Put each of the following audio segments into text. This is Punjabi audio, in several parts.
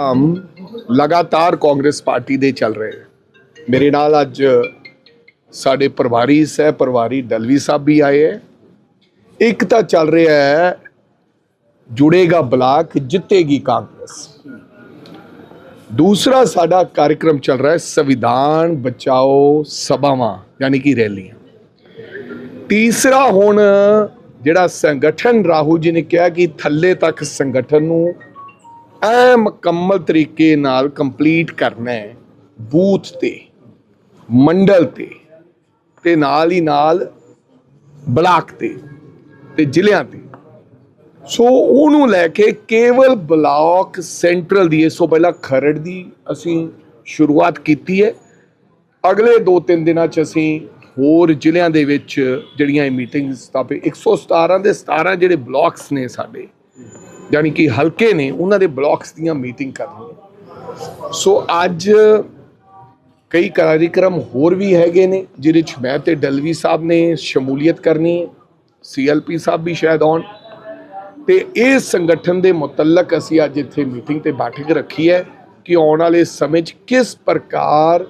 ਹਮ ਲਗਾਤਾਰ ਕਾਂਗਰਸ ਪਾਰਟੀ ਦੇ ਚੱਲ ਰਹੇ ਮੇਰੇ ਨਾਲ ਅੱਜ ਸਾਡੇ ਪ੍ਰਭਾਰੀ ਸਹਿ ਪ੍ਰਭਾਰੀ ਦਲਵੀ ਸਾਹਿਬ ਵੀ ਆਏ ਹੈ। ਇੱਕ ਤਾਂ ਚੱਲ ਰਿਹਾ ਹੈ, ਜੁੜੇਗਾ ਬਲਾਕ, ਜਿੱਤੇਗੀ ਕਾਂਗਰਸ। ਦੂਸਰਾ ਸਾਡਾ ਕਾਰਜਕ੍ਰਮ ਚੱਲ ਰਿਹਾ ਹੈ, ਸੰਵਿਧਾਨ ਬਚਾਓ ਸਭਾਵਾਂ, ਯਾਨੀ ਕਿ ਰੈਲੀਆਂ। ਤੀਸਰਾ ਹੁਣ ਜਿਹੜਾ ਸੰਗਠਨ ਰਾਹੁਲ ਜੀ ਨੇ ਕਿਹਾ ਕਿ ਥੱਲੇ ਤੱਕ ਸੰਗਠਨ ਨੂੰ ਐ ਮੁਕੰਮਲ ਤਰੀਕੇ ਨਾਲ ਕੰਪਲੀਟ ਕਰਨਾ ਹੈ ਬੂਥ ਤੇ, ਮੰਡਲ ਤੇ ਤੇ ਨਾਲ ਹੀ ਨਾਲ ਬਲਾਕ ਤੇ ਤੇ ਜ਼ਿਲ੍ਹਿਆਂ ਤੇ। ਸੋ ਉਹਨੂੰ ਲੈ ਕੇ ਕੇਵਲ ਬਲਾਕ ਸੈਂਟਰਲ ਦੀ ਇਸ ਤੋਂ ਪਹਿਲਾਂ ਖਰੜ ਦੀ ਅਸੀਂ ਸ਼ੁਰੂਆਤ ਕੀਤੀ ਹੈ। ਅਗਲੇ 2-3 ਦਿਨਾਂ 'ਚ ਅਸੀਂ ਹੋਰ ਜ਼ਿਲ੍ਹਿਆਂ ਦੇ ਵਿੱਚ ਜਿਹੜੀਆਂ ਇਹ ਮੀਟਿੰਗਸ ਸਥਾਪਿਤ 117 ਦੇ 17 ਜਿਹੜੇ ਬਲਾਕਸ ਨੇ ਸਾਡੇ ਯਾਨੀ ਕਿ ਹਲਕੇ ਨੇ ਉਹਨਾਂ ਦੇ ਬਲਾਕਸ ਦੀਆਂ ਮੀਟਿੰਗ ਕਰਨੀ ਹੈ ਸੋ ਅੱਜ ਕਈ ਕਾਰਜਕ੍ਰਮ ਹੋਰ ਵੀ ਹੈਗੇ ਨੇ, ਜਿਹਦੇ 'ਚ ਮੈਂ ਤੇ ਡਲਵੀ ਸਾਹਿਬ ਨੇ ਸ਼ਮੂਲੀਅਤ ਕਰਨੀ ਹੈ, ਸੀਐਲਪੀ ਸਾਹਿਬ ਵੀ ਸ਼ਾਇਦ ਆਉਣ। ਤੇ ਇਹ ਸੰਗਠਨ ਦੇ ਮੁਤਲਕ ਅਸੀਂ ਅੱਜ ਇੱਥੇ ਮੀਟਿੰਗ ਤੇ ਬੈਠਕ ਰੱਖੀ ਹੈ ਕਿ ਆਉਣ ਵਾਲੇ ਸਮੇਂ 'ਚ ਕਿਸ ਪ੍ਰਕਾਰ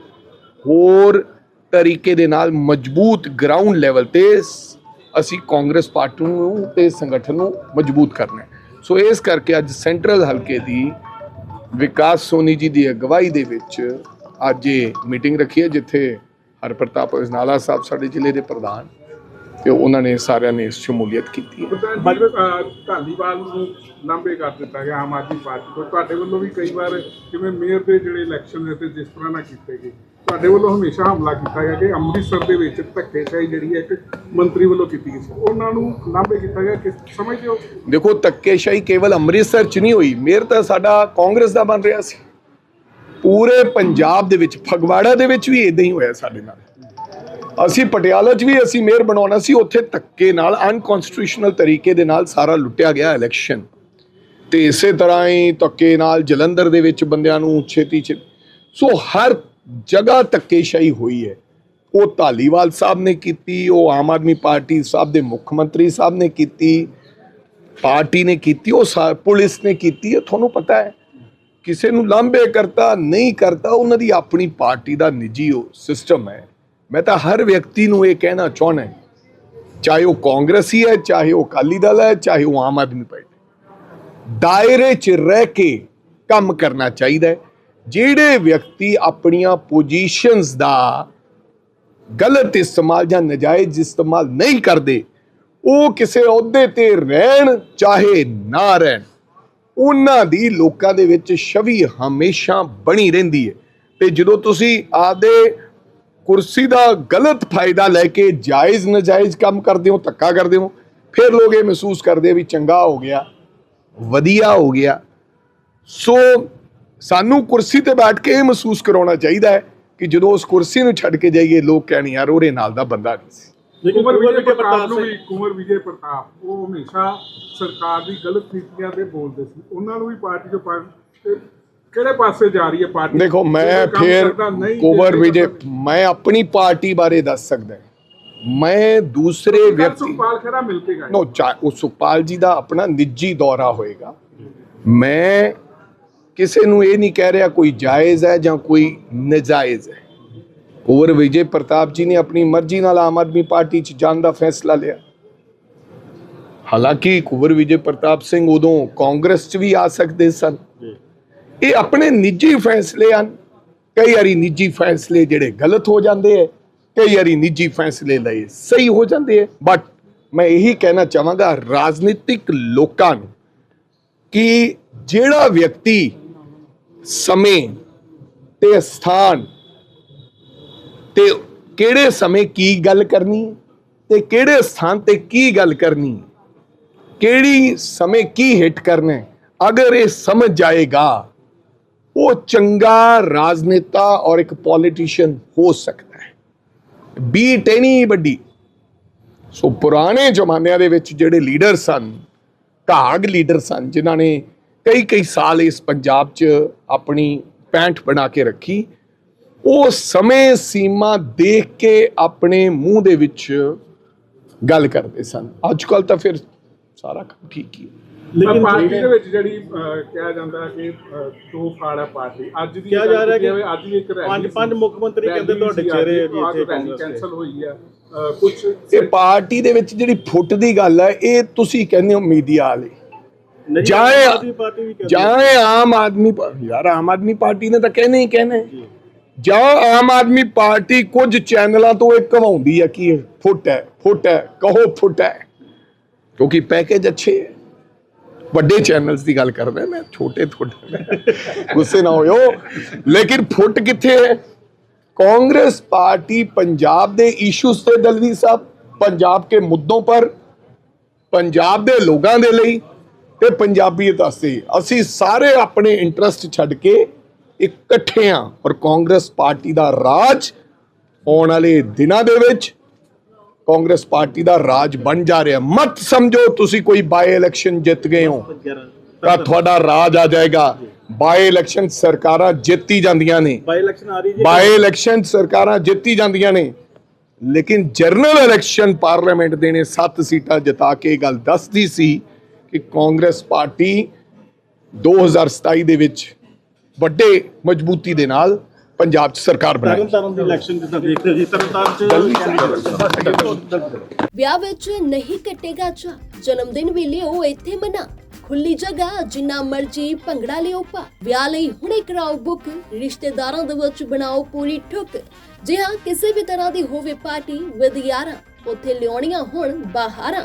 ਹੋਰ ਤਰੀਕੇ ਦੇ ਨਾਲ ਮਜ਼ਬੂਤ ਗਰਾਊਂਡ ਲੈਵਲ ਤੇ ਸ- ਅਸੀਂ ਕਾਂਗਰਸ ਪਾਰਟੀ ਨੂੰ ਤੇ ਸੰਗਠਨ ਨੂੰ ਮਜ਼ਬੂਤ ਕਰਨਾ ਹੈ। ਸੋ ਇਸ ਕਰਕੇ ਅੱਜ ਸੈਂਟਰਲ ਹਲਕੇ ਦੀ ਵਿਕਾਸ ਸੋਨੀ ਜੀ ਦੀ ਅਗਵਾਈ ਦੇ ਵਿੱਚ ਅੱਜ ਇਹ ਮੀਟਿੰਗ ਰੱਖੀ ਹੈ ਜਿੱਥੇ ਹਰਪ੍ਰਤਾਪ ਅਜਨਾਲਾ ਸਾਹਿਬ ਸਾਡੇ ਜ਼ਿਲ੍ਹੇ ਦੇ ਪ੍ਰਧਾਨ ਤੇ ਉਹਨਾਂ ਨੇ ਸਾਰਿਆਂ ਨੇ ਸ਼ਮੂਲੀਅਤ ਕੀਤੀ ਹੈ। ਢਾਲੀਵਾਲ ਨੂੰ ਲਾਂਬੇ ਕਰ ਦਿੱਤਾ ਗਿਆ ਆਮ ਆਦਮੀ ਪਾਰਟੀ ਤੋਂ। ਤੁਹਾਡੇ ਵੱਲੋਂ ਵੀ ਕਈ ਵਾਰ ਜਿਵੇਂ ਮੇਅਰ ਦੇ ਜਿਹੜੇ ਇਲੈਕਸ਼ਨ ਦੇ ਤੇ ਜਿਸ ਤਰ੍ਹਾਂ ਨਾਲ ਕੀਤੇ ਗਏ। ਤੁਹਾਡੇ ਵੱਲੋਂ ਹਮੇਸ਼ਾ ਹਮਲਾ ਕੀਤਾ ਗਿਆ ਕਿ ਅੰਮ੍ਰਿਤਸਰ ਦੇ ਵਿੱਚ ਧੱਕੇਸ਼ਾਹੀ ਜਿਹੜੀ ਹੈ ਇੱਕ ਮੰਤਰੀ ਵੱਲੋਂ ਕੀਤੀ ਗਈ ਸੀ। ਉਹਨਾਂ ਨੂੰ ਲਾਂਬੇ ਕੀਤਾ ਗਿਆ ਕਿ ਸਮਝਦੇ ਹੋ? ਦੇਖੋ, ਧੱਕੇਸ਼ਾਹੀ ਕੇਵਲ ਅੰਮ੍ਰਿਤਸਰ 'ਚ ਨਹੀਂ ਹੋਈ। ਮੇਰ ਤਾਂ ਸਾਡਾ ਕਾਂਗਰਸ ਦਾ ਬਣ ਰਿਹਾ ਸੀ। ਪੂਰੇ ਪੰਜਾਬ ਦੇ ਵਿੱਚ, ਫਗਵਾੜਾ ਦੇ ਵਿੱਚ ਵੀ ਇਦਾਂ ਹੀ ਹੋਇਆ ਸਾਡੇ ਨਾਲ। ਅਸੀਂ ਪਟਿਆਲਾ 'ਚ ਵੀ ਅਸੀਂ ਮੇਅਰ ਬਣਾਉਣਾ ਸੀ, ਉੱਥੇ ਧੱਕੇ ਨਾਲ ਅਨਕਨਸਟੀਟਿਊਸ਼ਨਲ ਤਰੀਕੇ ਦੇ ਨਾਲ ਸਾਰਾ ਲੁੱਟਿਆ ਗਿਆ ਇਲੈਕਸ਼ਨ ਤੇ ਇਸੇ ਤਰ੍ਹਾਂ ਹੀ ਧੱਕੇ ਨਾਲ ਜਲੰਧਰ ਦੇ ਵਿੱਚ ਬੰਦਿਆਂ ਨੂੰ ਛੇਤੀ ਛੇ ਸੋ ਹਰ ਜਗ੍ਹਾ ਧੱਕੇਸ਼ਾਹੀ ਹੋਈ ਹੈ। ਉਹ ਧਾਲੀਵਾਲ ਸਾਹਿਬ ਨੇ ਕੀਤੀ, ਉਹ ਆਮ ਆਦਮੀ ਪਾਰਟੀ ਸਾਹਿਬ ਦੇ ਮੁੱਖ ਮੰਤਰੀ ਸਾਹਿਬ ਨੇ ਕੀਤੀ, ਪਾਰਟੀ ਨੇ ਕੀਤੀ, ਉਹ ਸਾ- ਪੁਲਿਸ ਨੇ ਕੀਤੀ। ਹੈ ਤੁਹਾਨੂੰ ਪਤਾ ਹੈ, ਕਿਸੇ ਨੂੰ ਲਾਂਭੇ ਕਰਤਾ, ਨਹੀਂ ਕਰਤਾ, ਉਹਨਾਂ ਦੀ ਆਪਣੀ ਪਾਰਟੀ ਦਾ ਨਿੱਜੀ ਉਹ ਸਿਸਟਮ ਹੈ। ਮੈਂ ਤਾਂ ਹਰ ਵਿਅਕਤੀ ਨੂੰ ਇਹ ਕਹਿਣਾ ਚਾਹੁੰਦਾ ਚਾਹੇ ਉਹ ਕਾਂਗਰਸੀ ਹੈ, ਚਾਹੇ ਉਹ ਅਕਾਲੀ ਦਲ ਹੈ, ਚਾਹੇ ਉਹ ਆਮ ਆਦਮੀ ਪਾਰਟੀ। ਦਾਇਰੇ 'ਚ ਰਹਿ ਕੇ ਕੰਮ ਕਰਨਾ ਚਾਹੀਦਾ ਹੈ। ਜਿਹੜੇ ਵਿਅਕਤੀ ਆਪਣੀਆਂ ਪੋਜੀਸ਼ਨਸ ਦਾ ਗਲਤ ਇਸਤੇਮਾਲ ਜਾਂ ਨਜਾਇਜ਼ ਇਸਤੇਮਾਲ ਨਹੀਂ ਕਰਦੇ, ਉਹ ਕਿਸੇ ਅਹੁਦੇ ਤੇ ਰਹਿਣ ਚਾਹੇ ਨਾ ਰਹਿਣ, ਉਹਨਾਂ ਦੀ ਲੋਕਾਂ ਦੇ ਵਿੱਚ ਛਵੀ ਹਮੇਸ਼ਾ ਬਣੀ ਰਹਿੰਦੀ ਹੈ। ਤੇ ਜਦੋਂ ਤੁਸੀਂ ਆਪਦੇ ਕੁਰਸੀ ਦਾ ਗਲਤ ਫਾਇਦਾ ਲੈ ਕੇ ਜਾਇਜ਼ ਨਜਾਇਜ਼ ਕੰਮ ਕਰਦੇ ਹੋ, ਧੱਕਾ ਕਰਦੇ ਹੋ, ਫਿਰ ਲੋਕ ਇਹ ਮਹਿਸੂਸ ਕਰਦੇ ਵੀ ਚੰਗਾ ਹੋ ਗਿਆ, ਵਧੀਆ ਹੋ ਗਿਆ। ਸੋ ਸਾਨੂੰ ਕੁਰਸੀ ਤੇ ਬੈਠ ਕੇ ਇਹ ਮਹਿਸੂਸ ਕਰਾਉਣਾ ਚਾਹੀਦਾ ਹੈ ਕਿ ਜਦੋਂ ਉਸ ਕੁਰਸੀ ਨੂੰ ਛੱਡ ਕੇ ਜਾਈਏ ਲੋਕ ਕਹਿਣ ਯਾਰ ਉਹਦੇ ਨਾਲ ਦਾ ਬੰਦਾ ਨਹੀਂ ਸੀ। ਕੁਮਰ ਵਿਜੇ ਪ੍ਰਤਾਪ ਨੂੰ ਵੀ ਕੁਮਰ ਵਿਜੇ ਪ੍ਰਤਾਪ ਉਹ ਹਮੇਸ਼ਾ ਸਰਕਾਰ ਦੀ ਗਲਤ ਨੀਤੀਆਂ ਤੇ ਬੋਲਦੇ ਸੀ। ਉਹਨਾਂ ਨੂੰ ਵੀ ਪਾਰਟੀ ਚੋਂ ਪਾ- ਕਿਹੜੇ ਪਾਸੇ ਜਾ ਰਹੀ ਹੈ ਪਾਰਟੀ? ਦੇਖੋ ਮੈਂ ਜਿਹੜਾ ਕੰਮ ਫਿਰ ਕਰਦਾ ਨਹੀਂ, ਕੁਵਰ ਜਿਹੜਾ ਵਿਜੇ ਮੈਂ ਆਪਣੀ ਪਾਰਟੀ ਬਾਰੇ ਦੱਸ ਸਕਦਾ। ਮੈਂ ਦੂਸਰੇ ਕੱਲ੍ਹ ਵਿਅਕਤੀ ਸੁਖਪਾਲ ਖਹਿਰਾ ਮਿਲ ਕੇ ਗਏ। ਨੋ ਚਾ ਉਹ ਸੁਖਪਾਲ ਜੀ ਦਾ ਆਪਣਾ ਨਿੱਜੀ ਦੌਰਾ ਹੋਏਗਾ। ਮੈਂ ਕਿਸੇ ਨੂੰ ਇਹ ਨਹੀਂ ਕਹਿ ਰਿਹਾ ਕੋਈ ਜਾਇਜ਼ ਹੈ ਜਾਂ ਕੋਈ ਨਜਾਇਜ਼ ਹੈ। ਕੁਵਰ ਵਿਜੇ ਪ੍ਰਤਾਪ ਜੀ ਨੇ ਆਪਣੀ ਮਰਜ਼ੀ ਨਾਲ ਆਮ ਆਦਮੀ ਪਾਰਟੀ 'ਚ ਜਾਣ ਦਾ ਫੈਸਲਾ ਲਿਆ। ਹਾਲਾਂਕਿ ਕੁਵਰ ਵਿਜੇ ਪ੍ਰਤਾਪ ਸਿੰਘ ਉਦੋਂ ਕਾਂਗਰਸ 'ਚ ਵੀ ਆ ਸਕਦੇ ਸਨ। ਇਹ ਆਪਣੇ ਨਿੱਜੀ ਫੈਸਲੇ ਹਨ। ਕਈ ਵਾਰੀ ਨਿੱਜੀ ਫੈਸਲੇ ਜਿਹੜੇ ਗਲਤ ਹੋ ਜਾਂਦੇ ਹੈ ਕਈ ਵਾਰੀ ਨਿੱਜੀ ਫੈਸਲੇ ਲਈ ਸਹੀ ਹੋ ਜਾਂਦੇ ਹੈ। ਬਟ ਮੈਂ ਇਹੀ ਕਹਿਣਾ ਚਾਹਾਂਗਾ ਰਾਜਨੀਤਿਕ ਲੋਕਾਂ ਨੂੰ ਕਿ ਜਿਹੜਾ ਵਿਅਕਤੀ ਸਮੇਂ ਤੇ ਸਥਾਨ ਤੇ ਕਿਹੜੇ ਸਮੇਂ ਕੀ ਗੱਲ ਕਰਨੀ ਹੈ ਤੇ ਕਿਹੜੇ ਸਥਾਨ ਤੇ ਕੀ ਗੱਲ ਕਰਨੀ ਕਿਹੜੀ ਸਮੇਂ ਕੀ ਹਿੱਟ ਕਰਨਾ ਅਗਰ ਇਹ ਸਮਝ ਜਾਏਗਾ, ਉਹ ਚੰਗਾ ਰਾਜਨੇਤਾ ਔਰ ਇੱਕ ਪੋਲੀਟੀਸ਼ੀਅਨ ਹੋ ਸਕਦਾ ਹੈ। ਬੀਟ ਐਨੀ ਵੱਡੀ। ਸੋ ਪੁਰਾਣੇ ਜ਼ਮਾਨਿਆਂ ਦੇ ਵਿੱਚ ਜਿਹੜੇ ਲੀਡਰ ਸਨ ਢਾਗ ਲੀਡਰ ਸਨ, ਜਿਨ੍ਹਾਂ ਨੇ ਕਈ ਕਈ ਸਾਲ ਇਸ ਪੰਜਾਬ 'ਚ ਆਪਣੀ ਪੈਂਠ ਬਣਾ ਕੇ ਰੱਖੀ। ਉਹ ਸਮੇਂ ਸੀਮਾ ਦੇਖ ਕੇ ਆਪਣੇ ਮੂੰਹ ਦੇ ਵਿੱਚ ਗੱਲ ਕਰਦੇ ਸਨ। ਅੱਜ ਕੱਲ ਤਾਂ ਫਿਰ ਸਾਰਾ ਕੰਮ ਠੀਕ ਹੀ ਹੈ। ਲੇਕਿਨ ਪਾਰਟੀ ਦੇ ਵਿੱਚ ਜਿਹੜੀ ਕਿਹਾ ਜਾਂਦਾ ਕਿ ਦੋ ਫਾੜ ਹੈ ਪਾਰਟੀ। ਅੱਜ ਦੀ ਕਿਹਾ ਜਾ ਰਿਹਾ ਕਿ ਅੱਜ ਵੀ ਇੱਕ ਰੈਲੀ ਪੰਜ-। ਪੰਜ ਮੁੱਖ ਮੰਤਰੀ ਕਹਿੰਦੇ ਤੁਹਾਡੇ ਚਿਹਰੇ ਆ ਜੀ ਅੱਜ ਇੱਥੇ ਕਾਂਗਰਸ ਹੋਈ ਹੈ ਕੁਝ ਇਹ ਪਾਰਟੀ ਦੇ ਵਿੱਚ ਜਿਹੜੀ ਫੁੱਟ ਦੀ ਗੱਲ ਹੈ ਇਹ ਤੁਸੀਂ ਕਹਿੰਦੇ ਹੋ ਮੀਡੀਆ ਵਾਲੇ। ਨਹੀਂ, ਜਾਂ ਆਮ ਇਹ- ਆਦਮੀ ਪਾਰਟੀ ਵੀ ਕਹਿੰਦੀ ਜਾਂ ਇਹ ਆਮ ਆਦਮੀ ਪਾ- ਯਾਰ ਆਮ ਆਦਮੀ ਪਾਰਟੀ ਨੇ ਤਾਂ ਕਹਿਣਾ ਹੀ ਕਹਿਣਾ ਹੈ। ਜਾਂ ਆਮ ਆਦਮੀ ਪਾਰਟੀ ਕੁਝ ਚੈਨਲਾਂ ਤੋਂ ਇਹ ਕਵਾਉਂਦੀ ਹੈ ਕਿ ਇਹ ਫੁੱਟ ਹੈ ਫੁੱਟ ਹੈ ਕਹੋ ਫੁੱਟ ਹੈ ਕਿਉਂਕਿ ਪੈਕੇਜ ਅੱਛੇ ਹੈ ਵੱਡੇ ਚੈਨਲਸ ਦੀ ਗੱਲ ਕਰ ਰਿਹਾ ਮੈਂ ਛੋਟੇ ਥੋੜੇ ਗੁੱਸੇ ਨਾ ਹੋਇਓ ਲੇਕਿਨ ਫੁੱਟ ਕਿੱਥੇ ਹੈ कांग्रेस पार्टी पंजाब ਦੇ ਇਸ਼ੂਜ਼ ਤੇ ਦਲਵੀ ਸਾਹਿਬ ਪੰਜਾਬ ਕੇ ਮੁੱਦੋਂ ਪਰ ਪੰਜਾਬ ਦੇ ਲੋਕਾਂ ਦੇ ਲਈ ਤੇ ਪੰਜਾਬੀਅਤ ਵਾਸਤੇ ਅਸੀਂ ਸਾਰੇ ਆਪਣੇ ਇੰਟਰਸਟ ਛੱਡ ਕੇ ਇਕੱਠੇ ਹਾਂ ਔਰ ਕਾਂਗਰਸ ਪਾਰਟੀ ਦਾ ਰਾਜ ਆਉਣ ਵਾਲੇ ਦਿਨਾਂ ਦੇ ਵਿੱਚ ਕਾਂਗਰਸ ਪਾਰਟੀ ਦਾ ਰਾਜ ਬਣ ਜਾ ਰਿਹਾ। ਮਤ ਸਮਝੋ ਤੁਸੀਂ ਕੋਈ ਬਾਈ ਇਲੈਕਸ਼ਨ ਜਿੱਤ ਗਏ ਹੋ ਤਾਂ ਤੁਹਾਡਾ ਰਾਜ ਆ ਜਾਏਗਾ। ਬਾਈ ਇਲੈਕਸ਼ਨ ਸਰਕਾਰਾਂ ਜਿੱਤੀ ਜਾਂਦੀਆਂ ਨੇ। ਬਾਈ ਇਲੈਕਸ਼ਨ ਆ ਰਹੀ ਜੀ। ਬਾਈ ਇਲੈਕਸ਼ਨ ਸਰਕਾਰਾਂ ਜਿੱਤੀ ਜਾਂਦੀਆਂ ਨੇ। ਲੇਕਿਨ ਜਨਰਲ ਇਲੈਕਸ਼ਨ ਪਾਰਲੀਮੈਂਟ ਦੇ ਨੇ 7 ਸੀਟਾਂ ਜਿਤਾ ਕੇ ਇਹ ਗੱਲ ਦੱਸਦੀ ਸੀ ਕਿ ਕਾਂਗਰਸ ਪਾਰਟੀ 2027 ਦੇ ਵਿੱਚ ਵੱਡੇ ਮਜ਼ਬੂਤੀ ਦੇ ਨਾਲ ਪੰਜਾਬ 'ਚ ਸਰਕਾਰ ਦੀ ਇਲੈਕਸ਼ਨ ਜਿੱਦਾਂ ਦੇਖਦੇ ਜੀ ਚ ਵਿਆਹ ਵਿੱਚ ਨਹੀਂ ਕੱਟੇਗਾ ਚਾ ਜਨਮ ਦਿਨ ਵੇਲੇ ਉਹ ਇੱਥੇ ਮਨਾ। ਖੁੱਲੀ ਜਗ੍ਹਾ ਜਿੰਨਾ ਮਰਜ਼ੀ ਭੰਗੜਾ ਲਿਓ ਪਾ। ਵਿਆਹ ਲਈ ਹੁਣੇ ਕਰਾਓ ਬੁੱਕ ਰਿਸ਼ਤੇਦਾਰਾਂ ਦੇ ਵਿੱਚ ਬਣਾਓ ਪੂਰੀ ਠੁੱਕ। ਜੇ ਹਾਂ ਕਿਸੇ ਵੀ ਤਰ੍ਹਾਂ ਦੀ ਹੋਵੇ ਪਾਰਟੀ ਵਿਦ ਯਾਰਾਂ ਉੱਥੇ ਲਿਆਉਣੀਆਂ ਹੁਣ ਬਾਹਰਾਂ।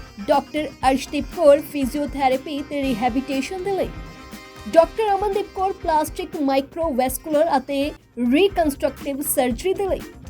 ਡਾਕਟਰ ਅਰਸ਼ਦੀਪ ਕੌਰ ਫਿਜ਼ੀਓਥੈਰੇਪੀ ਤੇ ਰਿਹੈਬਿਲਿਟੇਸ਼ਨ ਦੇ ਲਈ। Doctor Amandeep Kaur plastic microvascular ਅਤੇ ਰੀਕਨਸਟਰਕਟਿਵ ਸਰਜਰੀ ਦੇ ਲਈ।